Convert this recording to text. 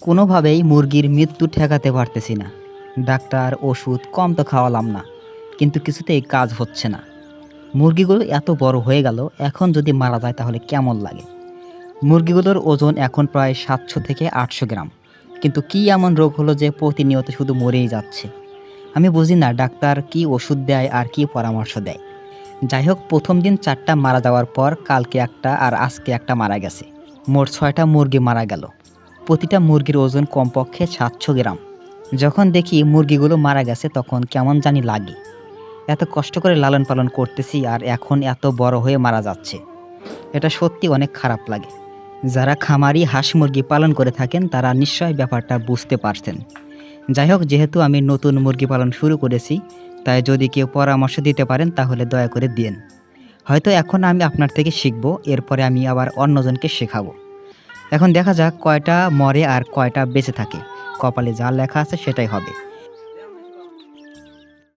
কোনোভাবেই মুরগির মৃত্যু ঠেকাতে পারতেছি না। ডাক্তার ওষুধ কম তো খাওয়ালাম না, কিন্তু কিছুতেই কাজ হচ্ছে না। মুরগিগুলো এত বড় হয়ে গেল, এখন যদি মারা যায় তাহলে কেমন লাগে? মুরগিগুলোর ওজন এখন প্রায় সাতশো থেকে আটশো গ্রাম, কিন্তু কি এমন রোগ হলো যে প্রতিনিয়ত শুধু মরেই যাচ্ছে? আমি বুঝি না ডাক্তার কি ওষুধ দেয় আর কি পরামর্শ দেয়। যাই হোক, প্রথম দিন চারটা মারা যাওয়ার পর কালকে একটা আর আজকে একটা মারা গেছে। মোট ছয়টা মুরগি মারা গেল। প্রতিটা মুরগির ওজন কমপক্ষে সাতশো গ্রাম। যখন দেখি মুরগিগুলো মারা গেছে, তখন কেমন জানি লাগে। এত কষ্ট করে লালন পালন করতেছি আর এখন এত বড় হয়ে মারা যাচ্ছে। এটা সত্যি অনেক খারাপ লাগে। যারা খামারি হাঁস মুরগি পালন করে থাকেন, তারা নিশ্চয়ই ব্যাপারটা বুঝতে পারছেন। যাই হোক, যেহেতু আমি নতুন মুরগি পালন শুরু করেছি, তাই যদি কেউ পরামর্শ দিতে পারেন, তাহলে দয়া করে দিন হয়তো এখন আমি আপনার থেকে শিখব, এরপরে আমি আবার অন্যজনকে শেখাবো। এখন দেখা যাক কয়টা মরে আর কয়টা বেঁচে থাকে। কপালে যা লেখা আছে সেটাই হবে।